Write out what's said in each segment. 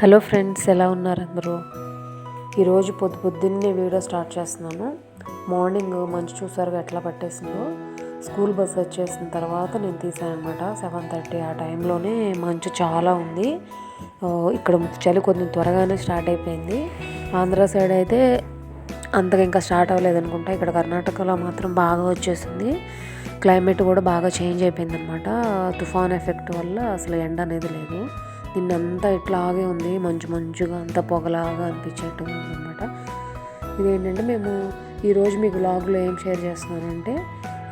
Hello friends ఎలా ఉన్నారు అందరూ? ఈరోజు పొద్దు పొద్దున్నే వీడియో స్టార్ట్ చేస్తున్నాను. మార్నింగ్ మంచు చూసారుగా ఎట్లా పట్టేసిందో? స్కూల్ బస్ వచ్చేసిన తర్వాత నేను తీసాను అనమాట సెవెన్ థర్టీ ఆ టైంలోనే మంచు చాలా ఉంది. ఇక్కడ చలి కొంచెం త్వరగానే స్టార్ట్ అయిపోయింది. ఆంధ్ర సైడ్ అయితే అంతగా ఇంకా స్టార్ట్ అవ్వలేదు అనుకుంటా ఇక్కడ కర్ణాటకలో మాత్రం బాగా వచ్చేసింది. క్లైమేట్ కూడా బాగా చేంజ్ అయిపోయింది అనమాట తుఫాన్ ఎఫెక్ట్ వల్ల అసలు ఎండ అనేది లేదు. నిన్నంతా ఇట్లాగే ఉంది మంచు మంచుగా అంతా పొగలాగా అనిపించేట్టు అనమాట ఇదేంటంటే మేము ఈరోజు మీకు లాగ్లో ఏం షేర్ చేస్తున్నానంటే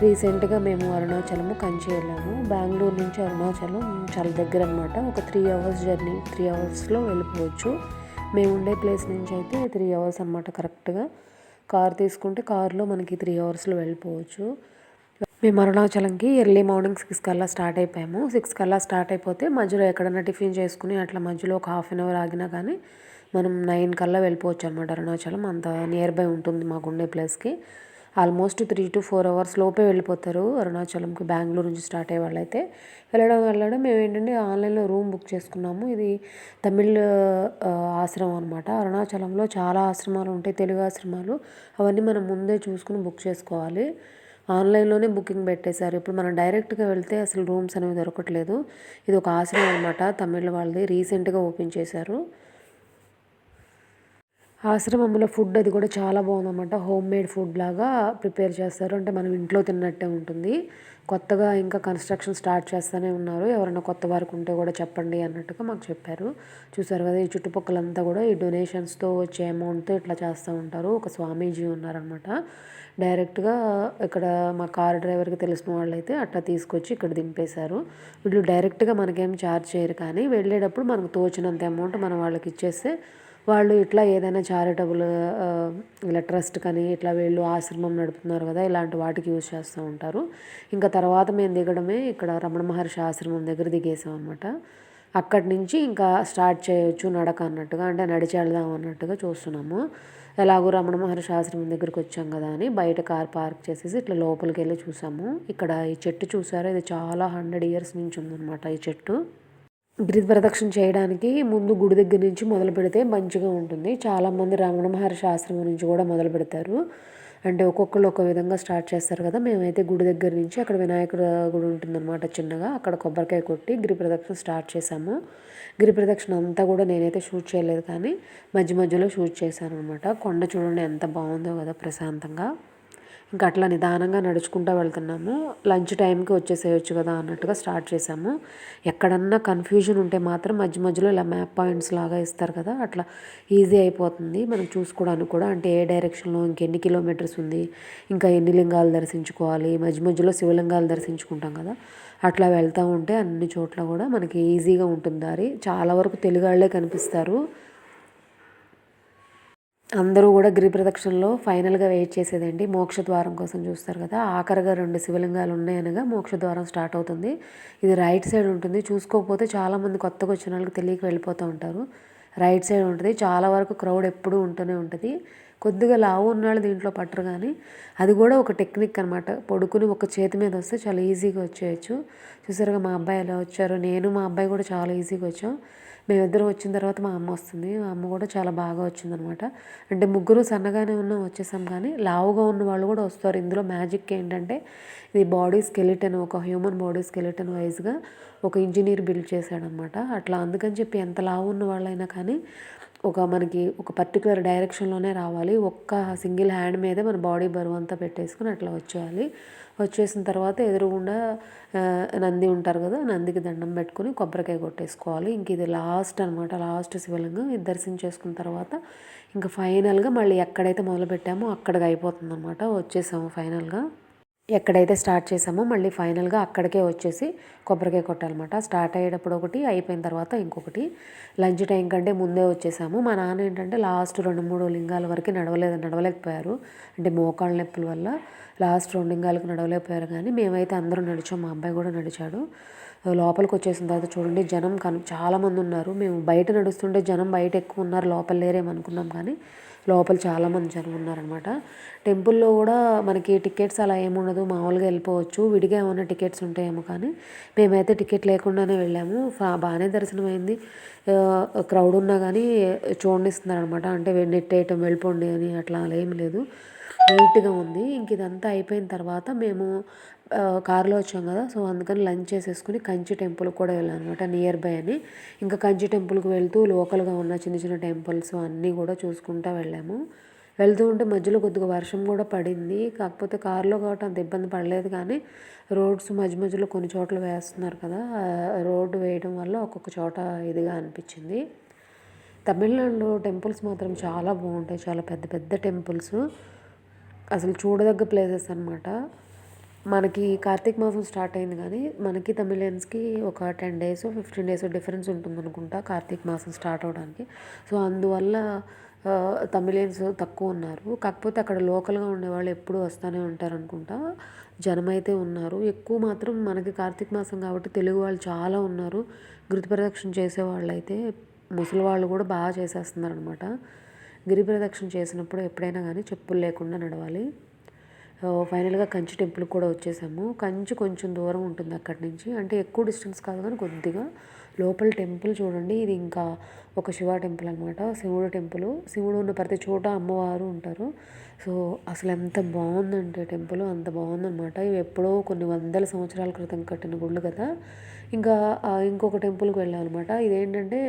రీసెంట్గా మేము అరుణాచలము కంచి వెళ్ళాము. బెంగళూరు నుంచి అరుణాచలం చాలా దగ్గర అనమాట ఒక త్రీ అవర్స్ జర్నీ త్రీ అవర్స్లో వెళ్ళిపోవచ్చు. మేము ఉండే ప్లేస్ నుంచి అయితే త్రీ అవర్స్ అనమాట కరెక్ట్గా. కార్ తీసుకుంటే కార్లో మనకి త్రీ అవర్స్లో వెళ్ళిపోవచ్చు. మేము అరుణాచలంకి ఎర్లీ మార్నింగ్ సిక్స్ కల్లా స్టార్ట్ అయిపోయాము. సిక్స్ కల్లా స్టార్ట్ అయిపోతే మధ్యలో ఎక్కడన్నా టిఫిన్ చేసుకుని అట్లా మధ్యలో ఒక హాఫ్ అన్ అవర్ ఆగినా కానీ మనం నైన్ కల్లా వెళ్ళిపోవచ్చు అనమాట అరుణాచలం. అంత నియర్ బై ఉంటుంది మాకు ఉండే ప్లేస్కి. Almost three to four hours లోపే వెళ్ళిపోతారు అరుణాచలంకి. బెంగళూరు నుంచి స్టార్ట్ అయ్యే వాళ్ళైతే వెళ్ళడం వెళ్ళడం మేము ఏంటంటే ఆన్లైన్లో రూమ్ బుక్ చేసుకున్నాము. ఇది తమిళ్ ఆశ్రమం అనమాట అరుణాచలంలో చాలా ఆశ్రమాలు ఉంటాయి తెలుగు ఆశ్రమాలు. అవన్నీ మనం ముందే చూసుకుని బుక్ చేసుకోవాలి. ఆన్లైన్లోనే బుకింగ్ పెట్టేశారు. ఇప్పుడు మనం డైరెక్ట్గా వెళ్తే అసలు రూమ్స్ అనేవి దొరకట్లేదు. ఇది ఒక ఆశ్రమం అనమాట తమిళ వాళ్ళది. రీసెంట్గా ఓపెన్ చేశారు. ఆశ్రమంలో ఫుడ్ అది కూడా చాలా బాగుందన్నమాట. హోమ్ మేడ్ ఫుడ్ లాగా ప్రిపేర్ చేస్తారు. అంటే మనం ఇంట్లో తిన్నట్టే ఉంటుంది. కొత్తగా ఇంకా కన్స్ట్రక్షన్ స్టార్ట్ చేస్తూనే ఉన్నారు. ఎవరైనా కొత్త వారికి ఉంటే కూడా చెప్పండి అన్నట్టుగా మాకు చెప్పారు. చూసారు కదా ఈ చుట్టుపక్కలంతా కూడా ఈ డొనేషన్స్తో వచ్చే అమౌంట్తో ఇట్లా చేస్తూ ఉంటారు. ఒక స్వామీజీ ఉన్నారనమాట డైరెక్ట్గా ఇక్కడ మా కార్ డ్రైవర్కి తెలిసిన వాళ్ళు అయితే అట్లా తీసుకొచ్చి ఇక్కడ దింపేశారు. వీళ్ళు డైరెక్ట్గా మనకేం ఛార్జ్ చేయరు కానీ వెళ్ళేటప్పుడు మనకు తోచినంత అమౌంట్ మనం వాళ్ళకి ఇచ్చేస్తే వాళ్ళు ఇట్లా ఏదైనా చారిటబుల్ ఇలా ట్రస్ట్ కానీ ఇట్లా వీళ్ళు ఆశ్రమం నడుపుతున్నారు కదా ఇలాంటి వాటికి యూజ్ చేస్తూ ఉంటారు. ఇంకా తర్వాత మేము దిగడమే ఇక్కడ రమణ మహర్షి ఆశ్రమం దగ్గర దిగేసాం అనమాట అక్కడి నుంచి ఇంకా స్టార్ట్ చేయొచ్చు నడక అన్నట్టుగా అంటే నడిచి వెళ్దాం అన్నట్టుగా చూస్తున్నాము. ఎలాగో రమణ మహర్షి ఆశ్రమం దగ్గరికి వచ్చాం కదా అని బయట కార్ పార్క్ చేసేసి ఇట్లా లోపలికి వెళ్ళి చూసాము. ఇక్కడ ఈ చెట్టు చూసారా? ఇది చాలా హండ్రెడ్ ఇయర్స్ నుంచి ఉందన్నమాట ఈ చెట్టు. గిరిప్రదక్షిణ చేయడానికి ముందు గుడి దగ్గర నుంచి మొదలు పెడితే మంచిగా ఉంటుంది. చాలామంది రమణ మహర్షి ఆశ్రమం నుంచి కూడా మొదలు పెడతారు. అంటే ఒక్కొక్కరు ఒక విధంగా స్టార్ట్ చేస్తారు కదా. మేమైతే గుడి దగ్గర నుంచి అక్కడ వినాయకుడు గుడి ఉంటుందన్నమాట చిన్నగా. అక్కడ కొబ్బరికాయ కొట్టి గిరి ప్రదక్షిణ స్టార్ట్ చేసాము గిరి ప్రదక్షిణ అంతా కూడా నేనైతే షూట్ చేయలేదు కానీ మధ్య మధ్యలో షూట్ చేశాను అనమాట కొండ చూడండి ఎంత బాగుందో కదా ప్రశాంతంగా. ఇంకా అట్లా నిదానంగా నడుచుకుంటూ వెళ్తున్నాము. లంచ్ టైంకి వచ్చేసేయచ్చు కదా అన్నట్టుగా స్టార్ట్ చేసాము ఎక్కడన్నా కన్ఫ్యూజన్ ఉంటే మాత్రం మధ్య మధ్యలో ఇలా మ్యాప్ పాయింట్స్ లాగా ఇస్తారు కదా అట్లా ఈజీ అయిపోతుంది. మనం చూసుకోవడానికి కూడా అంటే ఏ డైరెక్షన్లో ఇంకెన్ని కిలోమీటర్స్ ఉంది ఇంకా ఎన్ని లింగాలు దర్శించుకోవాలి మధ్య మధ్యలో శివలింగాలు దర్శించుకుంటాం కదా అట్లా వెళ్తూ ఉంటే అన్ని చోట్ల కూడా మనకి ఈజీగా ఉంటుంది దారి. చాలా వరకు తెలుగు వాళ్ళే కనిపిస్తారు. అందరూ కూడా గిరి ప్రదక్షిణలో ఫైనల్గా వెయిట్ చేసేదండి. మోక్షద్వారం కోసం చూస్తారు కదా ఆఖరిగా రెండు శివలింగాలు ఉన్నాయనగా మోక్షద్వారం స్టార్ట్ అవుతుంది. ఇది రైట్ సైడ్ ఉంటుంది. చూసుకోకపోతే చాలామంది కొత్తగా వచ్చిన వాళ్ళకి తెలియక వెళ్ళిపోతూ ఉంటారు. రైట్ సైడ్ ఉంటుంది. చాలా వరకు క్రౌడ్ ఎప్పుడూ ఉంటూనే ఉంటుంది. కొద్దిగా లావు ఉన్నాళ్ళు దీంట్లో పట్టరు కానీ అది కూడా ఒక టెక్నిక్ అనమాట పడుకుని ఒక చేతి మీద వస్తే చాలా ఈజీగా వచ్చేయచ్చు. చూసారుగా మా అబ్బాయి ఎలా వచ్చారు? నేను మా అబ్బాయి కూడా చాలా ఈజీగా వచ్చాం. మేమిద్దరం వచ్చిన తర్వాత మా అమ్మ వస్తుంది. మా అమ్మ కూడా చాలా బాగా వచ్చిందనమాట. అంటే ముగ్గురు సన్నగానే ఉన్నాం వచ్చేసాం కానీ లావుగా ఉన్న వాళ్ళు కూడా వస్తారు. ఇందులో మ్యాజిక్ ఏంటంటే ఇది బాడీ స్కెలిటన్ ఒక హ్యూమన్ బాడీ స్కెలిటన్ వైజ్గా ఒక ఇంజనీర్ బిల్డ్ చేశాడనమాట. అట్లా అందుకని చెప్పి ఎంత లావు ఉన్న వాళ్ళైనా కానీ ఒక మనకి ఒక పర్టికులర్ డైరెక్షన్లోనే రావాలి. ఒక్క సింగిల్ హ్యాండ్ మీదే మన బాడీ బరువు అంతా పెట్టేసుకుని అట్లా వచ్చేయాలి. వచ్చేసిన తర్వాత ఎదురుగుండా నంది ఉంటారు కదా నందికి దండం పెట్టుకుని కొబ్బరికాయ కొట్టేసుకోవాలి. ఇంక ఇది లాస్ట్ అనమాట లాస్ట్ శివలింగం. ఇది దర్శించేసుకున్న తర్వాత ఇంకా ఫైనల్గా మళ్ళీ ఎక్కడైతే మొదలు పెట్టామో అక్కడికి అయిపోతుంది అనమాట వచ్చేసాము ఫైనల్గా ఎక్కడైతే స్టార్ట్ చేసామో మళ్ళీ ఫైనల్గా అక్కడికే వచ్చేసి కొబ్బరికాయ కొట్టాలన్నమాట. స్టార్ట్ అయ్యేటప్పుడు ఒకటి అయిపోయిన తర్వాత ఇంకొకటి. లంచ్ టైం కంటే ముందే వచ్చేసాము. మా నాన్న ఏంటంటే లాస్ట్ రెండు మూడు లింగాల వరకు నడవలేదు నడవలేకపోయారు. అంటే మోకాళ్ళ నొప్పుల వల్ల లాస్ట్ రెండు లింగాలకు నడవలేకపోయారు. కానీ మేమైతే అందరూ నడిచాం. మా అబ్బాయి కూడా నడిచాడు. లోపలికి వచ్చేసిన తర్వాత చూడండి జనం కను చాలామంది ఉన్నారు మేము బయట నడుస్తుంటే జనం బయట ఎక్కువ ఉన్నారు లోపల లేరేమనుకున్నాం కానీ లోపల చాలామంది జనం ఉన్నారనమాట టెంపుల్లో కూడా మనకి టికెట్స్ అలా ఏముండదు మామూలుగా వెళ్ళిపోవచ్చు. విడిగా ఏమైనా టికెట్స్ ఉంటాయేమో కానీ మేమైతే టికెట్ లేకుండానే వెళ్ళాము. బాగానే దర్శనం అయింది క్రౌడ్ ఉన్నా కానీ చూడనిస్తున్నారనమాట అంటే నెట్టేయటం వెళ్ళిపోండి అని అట్లా అలా ఏం లేదు. నీట్గా ఉంది. ఇంక ఇదంతా అయిపోయిన తర్వాత మేము కారులో వచ్చాం కదా సో అందుకని లంచ్ చేసేసుకుని కంచి టెంపుల్ కూడా వెళ్ళాను అనమాట నియర్ బై అని. ఇంకా కంచి టెంపుల్కి వెళ్తూ లోకల్గా ఉన్న చిన్న చిన్న టెంపుల్స్ అన్నీ కూడా చూసుకుంటూ వెళ్ళాము. వెళ్తూ ఉంటే మధ్యలో కొద్దిగా వర్షం కూడా పడింది కాకపోతే కారులో కాబట్టి అంత ఇబ్బంది పడలేదు కానీ రోడ్స్ మధ్య మధ్యలో కొన్ని చోట్ల వేస్తున్నారు కదా రోడ్డు వేయడం వల్ల ఒక్కొక్క చోట ఇదిగా అనిపించింది. తమిళనాడులో టెంపుల్స్ మాత్రం చాలా బాగుంటాయి చాలా పెద్ద పెద్ద టెంపుల్స్. అసలు చూడదగ్గ ప్లేసెస్ అనమాట మనకి కార్తీక మాసం స్టార్ట్ అయింది కానీ మనకి తమిళియన్స్కి ఒక ten days fifteen days difference ఉంటుంది అనుకుంటా కార్తీక మాసం స్టార్ట్ అవడానికి. సో అందువల్ల తమిళియన్స్ తక్కువ ఉన్నారు. కాకపోతే అక్కడ లోకల్గా ఉండేవాళ్ళు ఎప్పుడు వస్తూనే ఉంటారు అనుకుంటా. జనం అయితే ఉన్నారు. ఎక్కువ మాత్రం మనకి కార్తీక మాసం కాబట్టి తెలుగు వాళ్ళు చాలా ఉన్నారు. గురుతి ప్రదక్షిణ చేసేవాళ్ళు అయితే ముసలి వాళ్ళు కూడా బాగా చేసేస్తున్నారు అనమాట గిరి ప్రదక్షిణ చేసినప్పుడు ఎప్పుడైనా కానీ చెప్పులు లేకుండా నడవాలి. ఫైనల్గా కంచి టెంపుల్కి కూడా వచ్చేసాము. కంచి కొంచెం దూరం ఉంటుంది అక్కడి నుంచి. అంటే ఎక్కువ డిస్టెన్స్ కాదు కానీ కొద్దిగా లోపల టెంపుల్ చూడండి. ఇది ఇంకా ఒక శివ టెంపుల్ అనమాట శివుడు టెంపుల్. శివుడు ఉన్న ప్రతి చోట అమ్మవారు ఉంటారు. సో అసలు ఎంత బాగుందంటే టెంపుల్ అంత బాగుందన్నమాట. ఇవి ఎప్పుడో కొన్ని వందల సంవత్సరాల క్రితం కట్టిన గుళ్ళు కదా. ఇంకా ఇంకొక టెంపుల్కి వెళ్ళామన్నమాట ఇదేంటంటే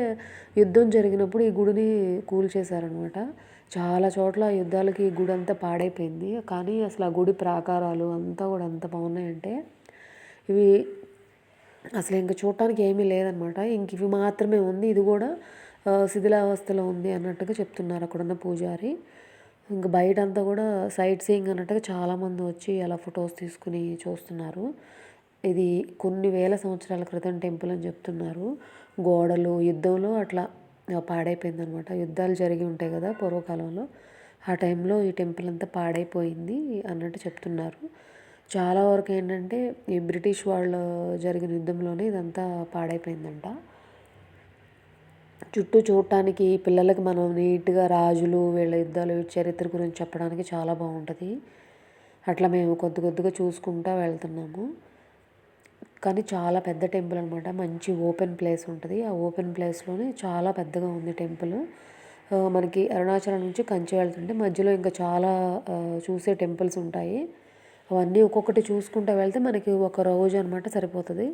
యుద్ధం జరిగినప్పుడు ఈ గుడిని కూల్చేశారనమాట చాలా చోట్ల యుద్ధాలకి గుడి అంతా పాడైపోయింది. కానీ అసలు ఆ గుడి ప్రాకారాలు అంతా కూడా అంత బాగున్నాయంటే ఇవి అసలు ఇంకా చూడటానికి ఏమీ లేదనమాట ఇంక ఇవి మాత్రమే ఉంది. ఇది కూడా శిథిలావస్థలో ఉంది అన్నట్టుగా చెప్తున్నారు అక్కడున్న పూజారి. ఇంకా బయట అంతా కూడా సైట్ సీయింగ్ అన్నట్టుగా చాలామంది వచ్చి అలా ఫొటోస్ తీసుకుని చూస్తున్నారు. ఇది కొన్ని వేల సంవత్సరాల క్రితం టెంపుల్ అని చెప్తున్నారు. గోడలు యుద్ధంలో అట్లా పాడైపోయింది అనమాట యుద్ధాలు జరిగి ఉంటాయి కదా పూర్వకాలంలో. ఆ టైంలో ఈ టెంపుల్ అంతా పాడైపోయింది అన్నట్టు చెప్తున్నారు. చాలా వరకు ఏంటంటే ఈ బ్రిటిష్ వాళ్ళు జరిగిన యుద్ధంలోనే ఇదంతా పాడైపోయిందంట. చుట్టూ చూడటానికి పిల్లలకి మనం నీట్గా రాజులు వీళ్ళ యుద్ధాలు చరిత్ర గురించి చెప్పడానికి చాలా బాగుంటుంది. అట్లా మేము కొద్ది కొద్దిగా చూసుకుంటూ వెళ్తున్నాము. కానీ చాలా పెద్ద టెంపుల్ అనమాట మంచి ఓపెన్ ప్లేస్ ఉంటుంది. ఆ ఓపెన్ ప్లేస్లోనే చాలా పెద్దగా ఉంది టెంపుల్. మనకి అరుణాచలం నుంచి కంచి వెళ్తుంటే మధ్యలో ఇంకా చాలా చూసే టెంపుల్స్ ఉంటాయి. అవన్నీ ఒక్కొక్కటి చూసుకుంటూ వెళ్తే మనకి ఒక రోజు అనమాట సరిపోతుంది.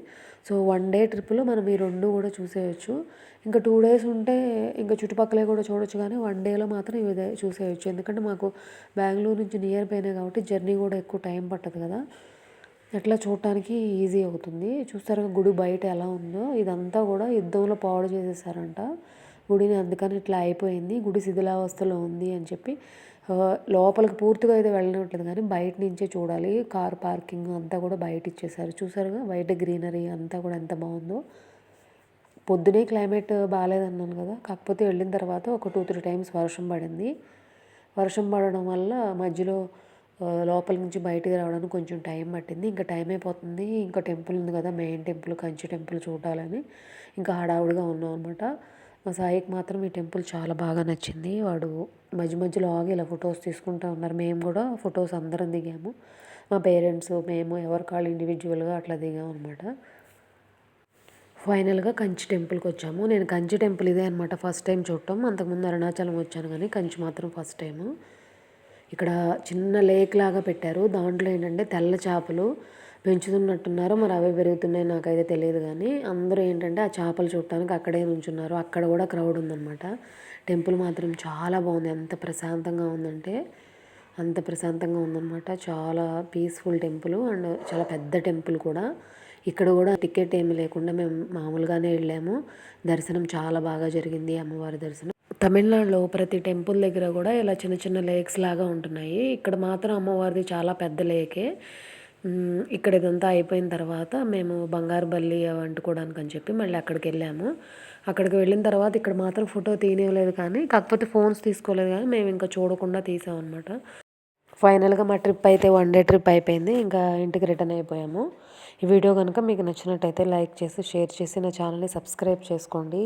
సో వన్ డే ట్రిప్లో మనం ఈ రెండు కూడా చూసేయచ్చు. ఇంకా టూ డేస్ ఉంటే ఇంకా చుట్టుపక్కలే కూడా చూడొచ్చు కానీ వన్ డేలో మాత్రం ఇవి చూసేయచ్చు. ఎందుకంటే మాకు బెంగళూరు నుంచి నియర్ బైనే కాబట్టి జర్నీ కూడా ఎక్కువ టైం పట్టదు కదా. అట్లా చూడటానికి ఈజీ అవుతుంది. చూస్తారుగా గుడి బయట ఎలా ఉందో? ఇదంతా కూడా యుద్ధంలో పాడు చేసేసారంట. గుడిని అందుకని ఇట్లా అయిపోయింది. గుడి శిథిలావస్థలో ఉంది అని చెప్పి లోపలికి పూర్తిగా అయితే వెళ్ళనట్లేదు కానీ బయట నుంచే చూడాలి. కార్ పార్కింగ్ అంతా కూడా బయట ఇచ్చేసారు చూసారుగా బయట గ్రీనరీ అంతా కూడా ఎంత బాగుందో. పొద్దునే క్లైమేట్ బాగాలేదన్నాను కదా. కాకపోతే వెళ్ళిన తర్వాత ఒక టూ త్రీ టైమ్స్ వర్షం పడింది. వర్షం పడడం వల్ల మధ్యలో లోపల నుంచి బయటికి రావడానికి కొంచెం టైం పట్టింది. ఇంకా టైం అయిపోతుంది. ఇంకా టెంపుల్ ఉంది కదా మెయిన్ టెంపుల్ కంచి టెంపుల్ చూడాలని. ఇంకా హడావుడిగా ఉన్నాం అనమాట మా సాయికి మాత్రం ఈ టెంపుల్ చాలా బాగా నచ్చింది. వాడు మధ్య మధ్యలో ఆగి ఇలా ఫొటోస్ తీసుకుంటూ ఉన్నారు. మేము కూడా ఫొటోస్ అందరం దిగాము. మా పేరెంట్స్ మేము ఎవరి కాళ్ళు ఇండివిజువల్గా అట్లా దిగాము అనమాట ఫైనల్గా కంచి టెంపుల్కి వచ్చాము. నేను కంచి టెంపుల్ ఇదే అనమాట ఫస్ట్ టైం చూడటం. అంతకుముందు అరుణాచలం వచ్చాను కానీ కంచి మాత్రం ఫస్ట్ టైము. ఇక్కడ చిన్న లేక్ లాగా పెట్టారు. దాంట్లో ఏంటంటే తెల్ల చేపలు పెంచుతున్నట్టున్నారు. మరి అవే పెరుగుతున్నాయి నాకైతే తెలియదు కానీ అందరూ ఏంటంటే ఆ చేపలు చూడటానికి అక్కడే నుంచున్నారు. అక్కడ కూడా క్రౌడ్ ఉందన్నమాట. టెంపుల్ మాత్రం చాలా బాగుంది. ఎంత ప్రశాంతంగా ఉందంటే అంత ప్రశాంతంగా ఉందన్నమాట. చాలా పీస్ఫుల్ టెంపుల్ అండ్ చాలా పెద్ద టెంపుల్ కూడా. ఇక్కడ కూడా టికెట్ ఏమి లేకుండా మేము మామూలుగానే వెళ్ళాము. దర్శనం చాలా బాగా జరిగింది అమ్మవారి దర్శనం. తమిళనాడులో ప్రతి టెంపుల్ దగ్గర కూడా ఇలా చిన్న చిన్న లేక్స్ లాగా ఉంటున్నాయి. ఇక్కడ మాత్రం అమ్మవారిది చాలా పెద్ద లేకే ఇక్కడ ఇదంతా అయిపోయిన తర్వాత మేము బంగారుబల్లి వండుకోవడానికి అని చెప్పి మళ్ళీ అక్కడికి వెళ్ళాము. అక్కడికి వెళ్ళిన తర్వాత ఇక్కడ మాత్రం ఫోటో తీయలేదు కానీ కాకపోతే ఫోన్స్ తీసుకోలేదు కానీ మేము ఇంకా చూడకుండా తీసామన్నమాట. ఫైనల్గా మా ట్రిప్ అయితే వన్ డే ట్రిప్ అయిపోయింది ఇంకా ఇంటికి రిటర్న్ అయిపోయాము. ఈ వీడియో కనుక మీకు నచ్చినట్టయితే లైక్ చేసి షేర్ చేసి నా ఛానల్ని సబ్స్క్రైబ్ చేసుకోండి.